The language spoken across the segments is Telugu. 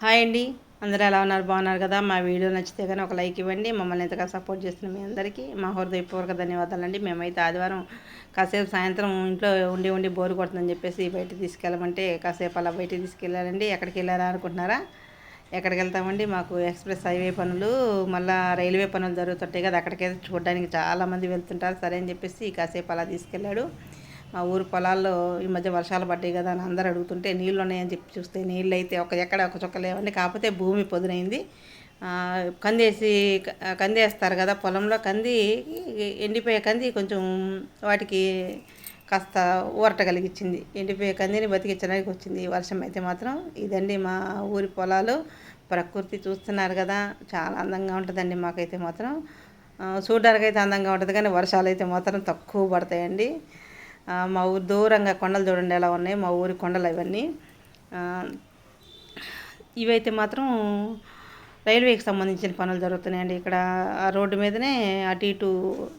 హాయ్ అండి. అందరూ ఎలా ఉన్నారు? బాగున్నారు కదా? మా వీడియో నచ్చితే కానీ ఒక లైక్ ఇవ్వండి. మమ్మల్ని ఎంతగా సపోర్ట్ చేస్తున్న మీ అందరికీ మా హృదయపూర్వక ధన్యవాదాలు అండి మేమైతే ఆదివారం కాసేపు సాయంత్రం ఇంట్లో ఉండి ఉండి బోరు కొడుతుందని చెప్పేసి బయట తీసుకెళ్ళమంటే కాసేపు అలా బయట తీసుకెళ్ళాలండి. ఎక్కడికి వెళ్ళారా అనుకుంటున్నారా? ఎక్కడికి వెళ్తామండి? మాకు ఎక్స్ప్రెస్ హైవే పనులు మళ్ళీ రైల్వే పనులు జరుగుతుంటాయి కదా అక్కడికైతే చూడడానికి చాలామంది వెళ్తుంటారు. సరే అని చెప్పేసి కాసేపు అలా తీసుకెళ్ళాడు. మా ఊరు పొలాల్లో ఈ మధ్య వర్షాలు పడ్డాయి కదా అని అందరు అడుగుతుంటే నీళ్ళు ఉన్నాయని చెప్పి చూస్తే నీళ్ళు అయితే ఒక ఎక్కడ ఒక చుక్క లేవండి. కాకపోతే భూమి పొదునైంది. కందేసి కందేస్తారు కదా పొలంలో. కంది ఎండిపోయే కంది కొంచెం వాటికి కాస్త ఊరట కలిగించింది ఎండిపోయే కందిని బతికించడానికి వచ్చింది. వర్షం అయితే మాత్రం ఇదండి మా ఊరి పొలాలు. ప్రకృతి చూస్తున్నారు కదా చాలా అందంగా ఉంటుందండి మాకైతే మాత్రం. చూడడానికి అయితే అందంగా ఉంటుంది కానీ వర్షాలు అయితే మాత్రం తక్కువ పడతాయండి. మా ఊరు దూరంగా కొండలు చూడండి ఎలా ఉన్నాయి మా ఊరి కొండలు అవన్నీ. ఇవైతే మాత్రం రైల్వేకి సంబంధించిన పనులు జరుగుతున్నాయండి. ఇక్కడ ఆ రోడ్డు మీదనే అటు ఇటు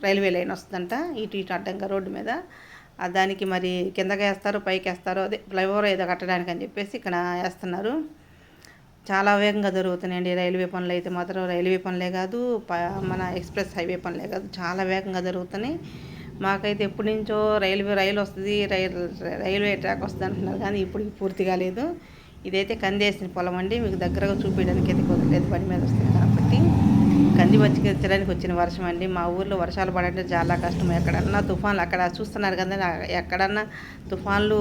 రైల్వే లైన్ వస్తుందంట ఇటు ఇటు అడ్డంగా రోడ్డు మీద. దానికి మరి కిందకి వేస్తారు పైకి వేస్తారు అదే ఫ్లైఓవర్ ఏదో కట్టడానికి అని చెప్పేసి ఇక్కడ వేస్తున్నారు. చాలా వేగంగా జరుగుతున్నాయండి రైల్వే పనులు అయితే మాత్రం. రైల్వే పనులే కాదు మన ఎక్స్ప్రెస్ హైవే పనులే కాదు చాలా వేగంగా జరుగుతున్నాయి. మాకైతే ఎప్పటి నుంచో రైల్వే రైలు వస్తుంది రైల్ రైల్వే ట్రాక్ వస్తుంది అంటున్నారు కానీ ఇప్పుడు పూర్తి కాలేదు. ఇదైతే కంది వేసిన పొలం అండి. మీకు దగ్గరగా చూపించడానికి అయితే కుదరలేదు పని మీద వస్తుంది కాబట్టి. కంది వచ్చి వచ్చిన వర్షం అండి. మా ఊర్లో వర్షాలు పడంటే చాలా కష్టం. ఎక్కడన్నా తుఫాన్లు అక్కడ చూస్తున్నారు కదా ఎక్కడన్నా తుఫాన్లు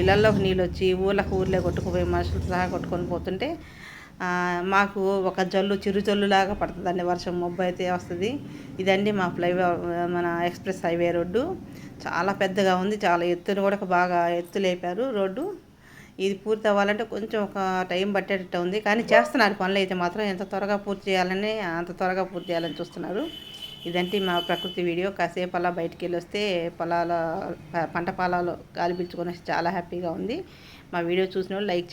ఇళ్ళలోకి నీళ్ళు వచ్చి ఊళ్ళకు ఊర్లే కొట్టుకుపోయి మనుషులు సహా కొట్టుకొని పోతుంటే మాకు ఒక జల్లు చిరు జల్లులాగా పడుతుందండి. వర్షం మబ్బు అయితే వస్తుంది. ఇదండి మా ఫ్లైవే మన ఎక్స్ప్రెస్ హైవే రోడ్డు. చాలా పెద్దగా ఉంది. చాలా ఎత్తును కూడా బాగా ఎత్తు లేపారు రోడ్డు. ఇది పూర్తి అవ్వాలంటే కొంచెం ఒక టైం పట్టేటట్టు ఉంది. కానీ చేస్తున్నారు పనులు అయితే మాత్రం ఎంత త్వరగా పూర్తి చేయాలని అంత త్వరగా పూర్తి చేయాలని చూస్తున్నారు. ఇదంటే మా ప్రకృతి వీడియో. కాసేపు అలా బయటికి వెళ్ళి వస్తే పొలాల పంట పొలాలు గాలి పీల్చుకొని చాలా హ్యాపీగా ఉంది. మా వీడియో చూసిన వాళ్ళు లైక్